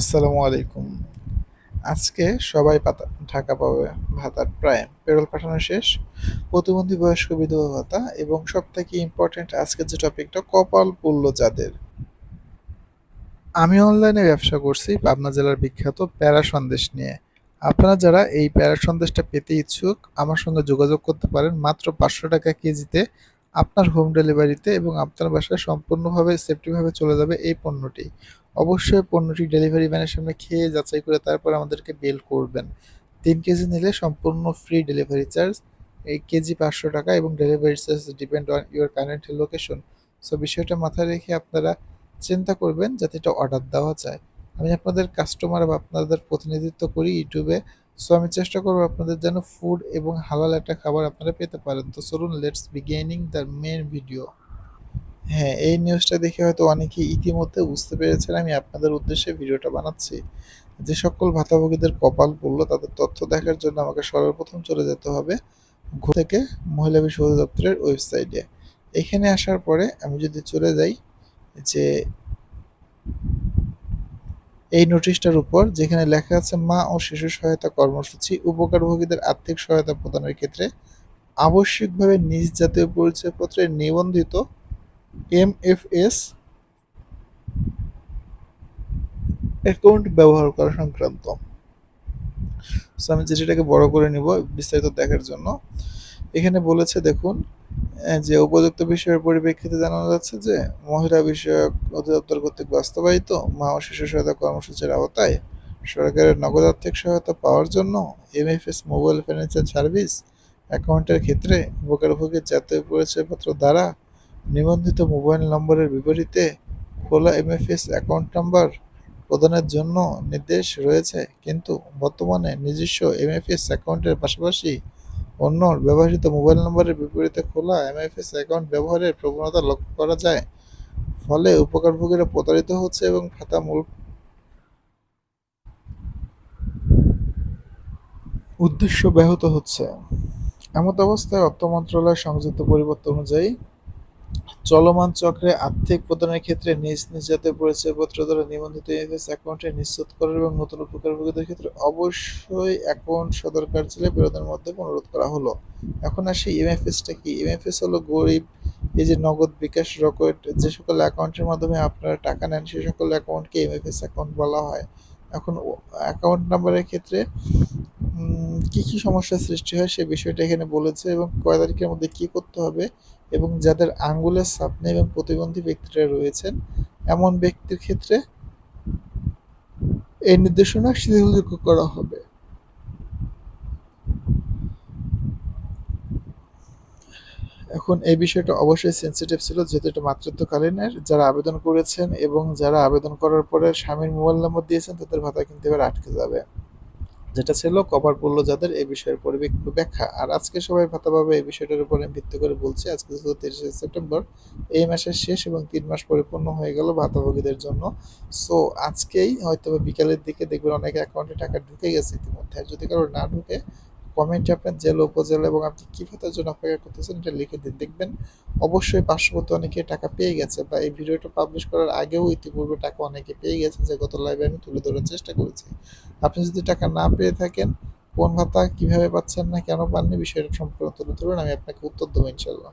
আসসালামু আলাইকুম। আজকে সবাই পাতা টাকা পাবে ভাতার প্রায় পেরোল পাঠানো শেষ। প্রতিবন্ধী বয়স্ক বিধবা ভাতা এবং সব থেকে ইম্পর্টেন্ট আজকের যে টপিকটা কপাল পুল্ল যাদের। আমি অনলাইনে ব্যবসা করছি, পাবনা জেলার বিখ্যাত প্যারা সন্দেশ নিয়ে। আপনারা যারা এই প্যারা সন্দেশটা পেতে ইচ্ছুক, আমার সঙ্গে যোগাযোগ করতে পারেন। মাত্র পাঁচশো টাকা কেজিতে আপনার হোম ডেলিভারিতে এবং আপনার বাসায় সম্পূর্ণভাবে সেফটিভাবে চলে যাবে এই পণ্যটি। অবশ্যই পণ্যটি ডেলিভারি ম্যানের সামনে খেয়ে যাচাই করে তারপর আমাদেরকে বিল করবেন। তিন কেজি নিলে সম্পূর্ণ ফ্রি ডেলিভারি চার্জ এই কেজি পাঁচশো টাকা এবং delivery charge depend on your current location so বিষয়টা মাথায় রেখে আপনারা চিন্তা করবেন যাতে এটা অর্ডার দেওয়া যায়। আমি আপনাদের কাস্টমার বা আপনাদের প্রতিনিধিত্ব করি ইউটিউবে সো আমি চেষ্টা করব আপনাদের যেন ফুড এবং হালাল একটা খাবার আপনারা পেতে পারেন। তো চলুন let's beginning the main video হ্যাঁ এই নিউজটা দেখে হয়তো অনেকেই ইতিমধ্যে বুঝতে পেরেছেন আমি আপনাদের উদ্দেশ্যে ভিডিওটা বানাচ্ছি। যে সকল ভাতাভোগীদের কপাল পড়ল, তাদের তথ্য দেখার জন্য আমাকে সর্বপ্রথম চলে যেতে হবে থেকে মহিলা বিষয় অধিদপ্তরের ওয়েবসাইটে এখানে আসার পরে আমি যদি চলে যাই, যে এই নোটিশটার উপর, যেখানে লেখা আছে, মা ও শিশু সহায়তা কর্মসূচি, উপকারভোগীদের আর্থিক সহায়তা প্রদানের ক্ষেত্রে আবশ্যিকভাবে নিজ জাতীয় পরিচয়পত্রে নিবন্ধিত এমএফএস অ্যাকাউন্ট ব্যবহার করা সংক্রান্ত। সো আমি যেটাকে বড় করে নিব বিস্তারিত দেখার জন্য। এখানে বলেছে, দেখুন যে উপযুক্ত বিষয়ের পরিপ্রেক্ষিতে জানানো যাচ্ছে যে, মহিলা বিষয়ক অধিদপ্তর কর্তৃক বাস্তবায়িত মা ও শিশু সহায়তা কর্মসূচির আওতায় সরকারের নগদ আর্থিক সহায়তা পাওয়ার জন্য এমএফএস মোবাইল ফাইন্যান্সিয়াল সার্ভিস অ্যাকাউন্টের ক্ষেত্রে উপকারভোগীর জাতীয় পরিচয়পত্র দ্বারা নিবন্ধিত মোবাইল নম্বরের বিপরীতে খোলা এমএফএস অ্যাকাউন্ট নাম্বার প্রদানের জন্য নির্দেশ রয়েছে, কিন্তু বর্তমানে নিজস্ব এমএফএস অ্যাকাউন্টের পাশাপাশি অন্য ব্যবহৃত মোবাইল নম্বরের বিপরীতে খোলা এমএফএস অ্যাকাউন্ট ব্যবহারের প্রবণতা লক্ষ্য করা যায়। ফলে উপকারভোগীরা প্রতারিত হচ্ছে এবং খাতা মূল উদ্দেশ্য ব্যাহত হচ্ছে। এমত অবস্থায় অর্থ মন্ত্রণালয় সংযুক্ত পরিবর্তন অনুযায়ী চলমান চক্রে আর্থিক প্রদানের ক্ষেত্রে নিজ নিজ জাতীয় পরিচয়পত্র দ্বারা নিবন্ধিত এফএস অ্যাকাউন্টে নিশ্চিত করার এবং নতুন উপকারভোগীদের ক্ষেত্রে অবশ্যই অ্যাকাউন্ট সদর কার্যালয়ে প্রেরণের মধ্যে অনুরোধ করা হলো। এখন আসি এমএফএসটা কি? এমএফএস হলো গরিব, এই যে নগদ বিকাশ রকেট, যে সকল অ্যাকাউন্টের মাধ্যমে আপনারা টাকা নেন সেই সকল অ্যাকাউন্টকে এমএফএস অ্যাকাউন্ট বলা হয়। এখন অ্যাকাউন্ট নাম্বারের ক্ষেত্রে কি কি সমস্যার সৃষ্টি হয় সে বিষয়টা এখানে বলেছে এবং কয় তারিখের মধ্যে কি করতে হবে এবং যাদের আঙ্গুলের নেই এবং প্রতিবন্ধী ব্যক্তিরা রয়েছেন, এমন ব্যক্তির ক্ষেত্রে এই নির্দেশনা শিথিলযোগ্য করা হবে। এখন এই বিষয়টা অবশ্যই সেন্সিটিভ ছিল, যেহেতু এটা মাতৃত্বকালীনের যারা আবেদন করেছেন এবং যারা আবেদন করার পরে স্বামীর মোবাইল নম্বর দিয়েছেন, তাদের ভাতা কিন্তু এবার আটকে যাবে। যেটা ছিল কভার পড়ল যাদের এই বিষয়ের পরিপ্রেক্ষিত ব্যাখ্যা। আর আজকে সবাই ভাতা পাবে এই বিষয়টার উপর আমি ভিত্তি করে বলছি, আজকে ছিল তিরিশে সেপ্টেম্বর, এই মাসের শেষ এবং তিন মাস পরিপূর্ণ হয়ে গেল ভাতাভোগীদের জন্য। সো, আজকেই হয়তো বিকালের দিকে দেখবেন অনেক অ্যাকাউন্টে টাকা ঢুকে গেছে ইতিমধ্যে। আর যদি কারও না ঢুকে কমেন্টে আপনার জেলা, উপজেলা এবং আপনি কী ভাতার জন্য অপেক্ষা করতেছেন এটা লিখে দিন। দেখবেন অবশ্যই পার্শ্ববর্তী অনেকে টাকা পেয়ে গেছে বা এই ভিডিওটা পাবলিশ করার আগেও ইতিপূর্বে টাকা অনেকে পেয়ে গেছে যে গত লাইভে আমি তুলে ধরার চেষ্টা করেছি। আপনি যদি টাকা না পেয়ে থাকেন, কোন ভাতা কীভাবে পাচ্ছেন না কেন পাননি, বিষয়টা সম্পর্কে তুলে ধরুন, আমি আপনাকে উত্তর দেবো ইনশাল্লাহ